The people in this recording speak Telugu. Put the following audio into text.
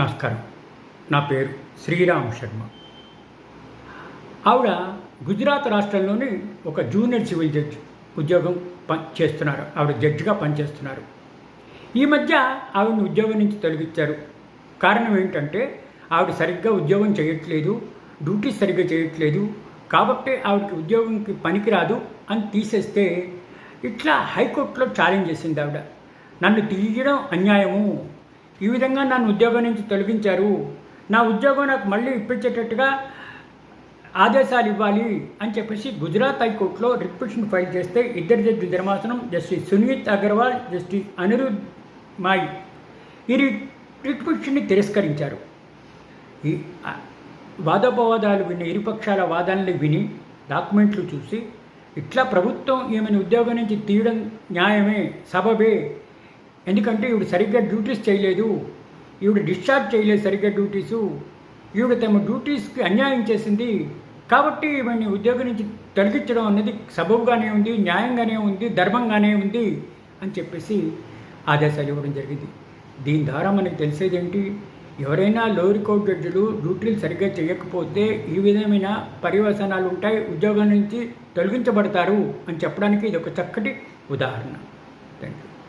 నమస్కారం. నా పేరు శ్రీరామ్ శర్మ. ఆవిడ గుజరాత్ రాష్ట్రంలోని ఒక జూనియర్ సివిల్ జడ్జి ఉద్యోగం పని చేస్తున్నారు. ఆవిడ జడ్జిగా పనిచేస్తున్నారు. ఈ మధ్య ఆవిడని ఉద్యోగం నుంచి తొలగించారు. కారణం ఏంటంటే ఆవిడ సరిగ్గా ఉద్యోగం చేయట్లేదు డ్యూటీ సరిగ్గా చేయట్లేదు కాబట్టి ఆవిడకి ఉద్యోగంకి పనికిరాదు అని తీసేస్తే ఇట్లా హైకోర్టులో ఛాలెంజ్ చేసింది ఆవిడ. నన్ను తీయడం అన్యాయము. ఈ విధంగా నన్ను ఉద్యోగం నుంచి తొలగించారు. నా ఉద్యోగం నాకు మళ్ళీ ఇప్పించేటట్టుగా ఆదేశాలు ఇవ్వాలి అని చెప్పేసి గుజరాత్ హైకోర్టులో రిపిటిషన్ ఫైల్ చేస్తే ఇద్దరు జడ్జి ధర్మాసనం జస్టిస్ సునీత్ అగర్వాల్ జస్టిస్ అనిరుద్ మాయ్ ఈ రిపిటిషన్ని తిరస్కరించారు. ఈ వాదోపవాదాలు విని ఇరుపక్షాల వాదనలు విని డాక్యుమెంట్లు చూసి ఇట్లా ప్రభుత్వం ఈమెను ఉద్యోగం నుంచి తీయడం న్యాయమే సబబే ఎందుకంటే ఈవిడ సరిగ్గా డ్యూటీస్ చేయలేదు ఈవిడ డిశ్చార్జ్ చేయలేదు సరిగ్గా డ్యూటీసు. ఈవిడ తమ డ్యూటీస్కి అన్యాయం చేసింది. కాబట్టి ఈమెని ఉద్యోగం నుంచి తొలగించడం అనేది సబబుగానే ఉంది న్యాయంగానే ఉంది ధర్మంగానే ఉంది అని చెప్పేసి ఆదేశాలు ఇవ్వడం జరిగింది. దీని ద్వారా మనకు తెలిసేది ఏంటి? ఎవరైనా లోయర్ కోర్టు జడ్జిలు డ్యూటీలు సరిగ్గా చేయకపోతే ఈ విధమైన పర్యవసనాలు ఉంటాయి ఉద్యోగం నుంచి తొలగించబడతారు అని చెప్పడానికి ఇది ఒక చక్కటి ఉదాహరణ. Thank you